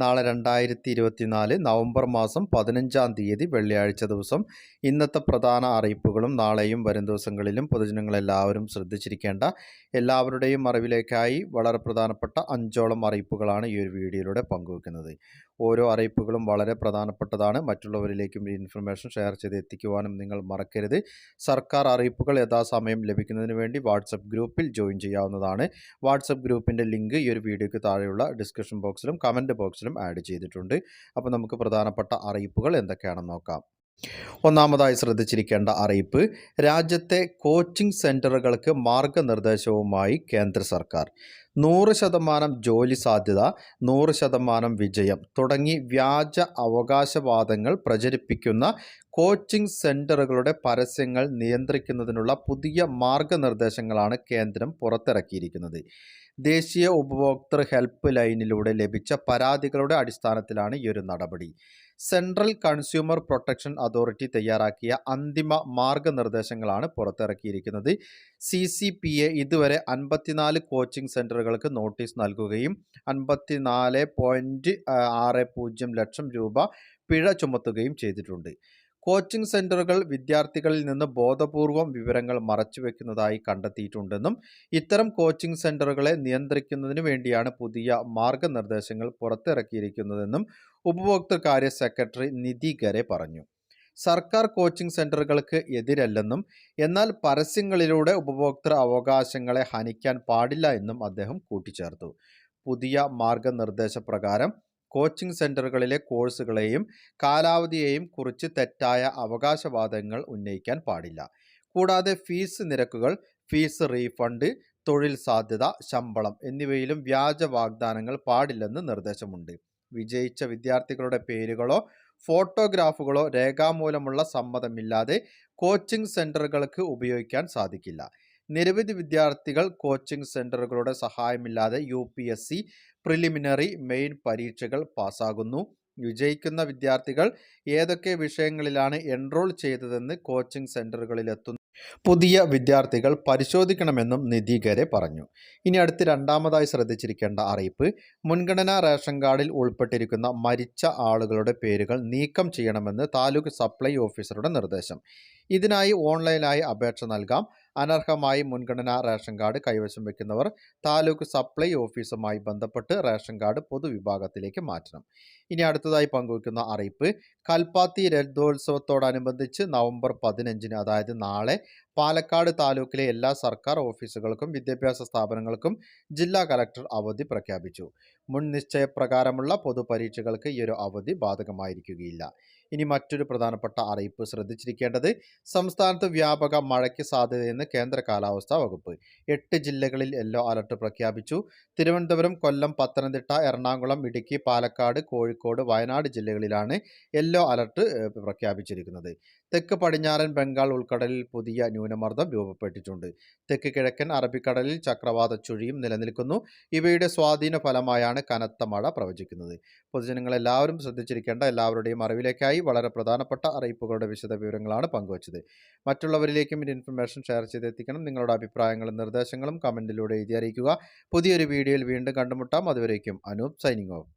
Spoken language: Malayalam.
നാളെ രണ്ടായിരത്തി ഇരുപത്തിനാല് നവംബർ മാസം പതിനഞ്ചാം തീയതി വെള്ളിയാഴ്ച ദിവസം. ഇന്നത്തെ പ്രധാന അറിയിപ്പുകളും നാളെയും വരും ദിവസങ്ങളിലും പൊതുജനങ്ങളെല്ലാവരും ശ്രദ്ധിച്ചിരിക്കേണ്ട എല്ലാവരുടെയും അറിവിലേക്കായി വളരെ പ്രധാനപ്പെട്ട അഞ്ചോളം അറിയിപ്പുകളാണ് ഈ ഒരു വീഡിയോയിലൂടെ പങ്കുവെക്കുന്നത്. ഓരോ അറിയിപ്പുകളും വളരെ പ്രധാനപ്പെട്ടതാണ്. മറ്റുള്ളവരിലേക്കും ഈ ഇൻഫർമേഷൻ ഷെയർ ചെയ്ത് എത്തിക്കുവാനും നിങ്ങൾ മറക്കരുത്. സർക്കാർ അറിയിപ്പുകൾ യഥാസമയം ലഭിക്കുന്നതിന് വേണ്ടി വാട്സപ്പ് ഗ്രൂപ്പിൽ ജോയിൻ ചെയ്യാവുന്നതാണ്. വാട്സപ്പ് ഗ്രൂപ്പിന്റെ ലിങ്ക് ഈ ഒരു വീഡിയോയ്ക്ക് താഴെയുള്ള ഡിസ്ക്രിപ്ഷൻ ബോക്സിലും കമന്റ് ബോക്സിലും ആഡ് ചെയ്തിട്ടുണ്ട്. അപ്പോൾ നമുക്ക് പ്രധാനപ്പെട്ട അറിയിപ്പുകൾ എന്തൊക്കെയാണെന്ന് നോക്കാം. ഒന്നാമതായി ശ്രദ്ധിച്ചിരിക്കേണ്ട അറിയിപ്പ് രാജ്യത്തെ കോച്ചിംഗ് സെന്ററുകൾക്ക് മാർഗനിർദ്ദേശവുമായി കേന്ദ്ര സർക്കാർ. നൂറ് ശതമാനം ജോലി സാധ്യത നൂറ് ശതമാനം വിജയം തുടങ്ങി വ്യാജ അവകാശവാദങ്ങൾ പ്രചരിപ്പിക്കുന്ന കോച്ചിംഗ് സെന്ററുകളുടെ പരസ്യങ്ങൾ നിയന്ത്രിക്കുന്നതിനുള്ള പുതിയ മാർഗനിർദ്ദേശങ്ങളാണ് കേന്ദ്രം പുറത്തിറക്കിയിരിക്കുന്നത്. ദേശീയ ഉപഭോക്തൃ ഹെൽപ്പ് ലൈനിലൂടെ ലഭിച്ച പരാതികളുടെ അടിസ്ഥാനത്തിലാണ് ഈ ഒരു നടപടി. സെൻട്രൽ കൺസ്യൂമർ പ്രൊട്ടക്ഷൻ അതോറിറ്റി തയ്യാറാക്കിയ അന്തിമ മാർഗനിർദ്ദേശങ്ങളാണ് പുറത്തിറക്കിയിരിക്കുന്നത്. സി ഇതുവരെ അൻപത്തിനാല് കോച്ചിംഗ് സെന്ററുകൾക്ക് നോട്ടീസ് നൽകുകയും അൻപത്തിനാല് പോയിന്റ് ആറ് പൂജ്യം ലക്ഷം രൂപ പിഴ ചുമത്തുകയും ചെയ്തിട്ടുണ്ട്. കോച്ചിംഗ് സെന്ററുകൾ വിദ്യാർത്ഥികളിൽ നിന്ന് ബോധപൂർവം വിവരങ്ങൾ മറച്ചുവെക്കുന്നതായി കണ്ടെത്തിയിട്ടുണ്ടെന്നും ഇത്തരം കോച്ചിംഗ് സെന്ററുകളെ നിയന്ത്രിക്കുന്നതിന് വേണ്ടിയാണ് പുതിയ മാർഗനിർദ്ദേശങ്ങൾ പുറത്തിറക്കിയിരിക്കുന്നതെന്നും ഉപഭോക്തൃകാര്യ സെക്രട്ടറി നിധി ഖരെ പറഞ്ഞു. സർക്കാർ കോച്ചിംഗ് സെന്ററുകൾക്ക് എതിരല്ലെന്നും എന്നാൽ പരസ്യങ്ങളിലൂടെ ഉപഭോക്തൃ അവകാശങ്ങളെ ഹനിക്കാൻ പാടില്ല എന്നും അദ്ദേഹം കൂട്ടിച്ചേർത്തു. പുതിയ മാർഗനിർദ്ദേശപ്രകാരം കോച്ചിംഗ് സെന്ററുകളിലെ കോഴ്സുകളെയും കാലാവധിയെയും കുറിച്ച് തെറ്റായ അവകാശവാദങ്ങൾ ഉന്നയിക്കാൻ പാടില്ല. കൂടാതെ ഫീസ് നിരക്കുകൾ ഫീസ് റീഫണ്ട് തൊഴിൽ സാധ്യത ശമ്പളം എന്നിവയിലും വ്യാജ വാഗ്ദാനങ്ങൾ പാടില്ലെന്ന് നിർദ്ദേശമുണ്ട്. വിജയിച്ച വിദ്യാർത്ഥികളുടെ പേരുകളോ ഫോട്ടോഗ്രാഫുകളോ രേഖാമൂലമുള്ള സമ്മതമില്ലാതെ കോച്ചിംഗ് സെന്ററുകൾക്ക് ഉപയോഗിക്കാൻ സാധിക്കില്ല. നിരവധി വിദ്യാർത്ഥികൾ കോച്ചിംഗ് സെന്ററുകളുടെ സഹായമില്ലാതെ U P S C preliminary main പരീക്ഷകൾ പാസ്സാകുന്നു. വിജയിക്കുന്ന വിദ്യാർത്ഥികൾ ഏതൊക്കെ വിഷയങ്ങളിലാണ് എൻറോൾ ചെയ്തതെന്ന് കോച്ചിംഗ് സെന്ററുകളിലെത്തുന്നു പുതിയ വിദ്യാർത്ഥികൾ പരിശോധിക്കണമെന്നും നിധീകരെ പറഞ്ഞു. ഇനി അടുത്ത് രണ്ടാമതായി ശ്രദ്ധിച്ചിരിക്കേണ്ട അറിയിപ്പ് മുൻഗണനാ റേഷൻ കാർഡിൽ ഉൾപ്പെട്ടിരിക്കുന്ന മരിച്ച ആളുകളുടെ പേരുകൾ നീക്കം ചെയ്യണമെന്ന് താലൂക്ക് സപ്ലൈ ഓഫീസറുടെ നിർദ്ദേശം. ഇതിനായി ഓൺലൈനായി അപേക്ഷ നൽകാം. അനർഹമായി മുൻഗണന റേഷൻ കാർഡ് കൈവശം വയ്ക്കുന്നവർ താലൂക്ക് സപ്ലൈ ഓഫീസുമായി ബന്ധപ്പെട്ട് റേഷൻ കാർഡ് പൊതുവിഭാഗത്തിലേക്ക് മാറ്റണം. ഇനി അടുത്തതായി പങ്കുവയ്ക്കുന്ന അറിയിപ്പ് കൽപ്പാത്തി രഥോത്സവത്തോടനുബന്ധിച്ച് നവംബർ പതിനഞ്ചിന് അതായത് നാളെ പാലക്കാട് താലൂക്കിലെ എല്ലാ സർക്കാർ ഓഫീസുകൾക്കും വിദ്യാഭ്യാസ സ്ഥാപനങ്ങൾക്കും ജില്ലാ കലക്ടർ അവധി പ്രഖ്യാപിച്ചു. മുൻ നിശ്ചയപ്രകാരമുള്ള പൊതുപരീക്ഷകൾക്ക് ഈ ഒരു അവധി ബാധകമായിരിക്കുകയില്ല. ഇനി മറ്റൊരു പ്രധാനപ്പെട്ട അറിയിപ്പ് ശ്രദ്ധിച്ചിരിക്കേണ്ടത് സംസ്ഥാനത്ത് വ്യാപക മഴയ്ക്ക് സാധ്യതയെന്ന് കേന്ദ്ര കാലാവസ്ഥാ വകുപ്പ്. എട്ട് ജില്ലകളിൽ യെല്ലോ അലർട്ട് പ്രഖ്യാപിച്ചു. തിരുവനന്തപുരം കൊല്ലം പത്തനംതിട്ട എറണാകുളം ഇടുക്കി പാലക്കാട് കോഴിക്കോട് വയനാട് ജില്ലകളിലാണ് യെല്ലോ അലർട്ട് പ്രഖ്യാപിച്ചിരിക്കുന്നത്. തെക്ക് പടിഞ്ഞാറൻ ബംഗാൾ ഉൾക്കടലിൽ പുതിയ ന്യൂനമർദ്ദം രൂപപ്പെട്ടിട്ടുണ്ട്. തെക്ക് കിഴക്കൻ അറബിക്കടലിൽ ചക്രവാത ചുഴിയും നിലനിൽക്കുന്നു. ഇവയുടെ സ്വാധീന ഫലമായാണ് കനത്ത മഴ പ്രവചിക്കുന്നത്. പൊതുജനങ്ങൾ എല്ലാവരും ശ്രദ്ധിച്ചിരിക്കേണ്ട എല്ലാവരുടെയും അറിവിലേക്കായി വളരെ പ്രധാനപ്പെട്ട അറിയിപ്പുകളുടെ വിശദ വിവരങ്ങളാണ് പങ്കുവച്ചത്. മറ്റുള്ളവരിലേക്കും ഈ ഇൻഫർമേഷൻ ഷെയർ ചെയ്തെത്തിക്കണം. നിങ്ങളുടെ അഭിപ്രായങ്ങളും നിർദ്ദേശങ്ങളും കമന്റിലൂടെ എഴുതി അറിയിക്കുക. പുതിയൊരു വീഡിയോയിൽ വീണ്ടും കണ്ടുമുട്ടാം. അതുവരേക്കും അനൂപ് സൈനിങ് ഓഫ്.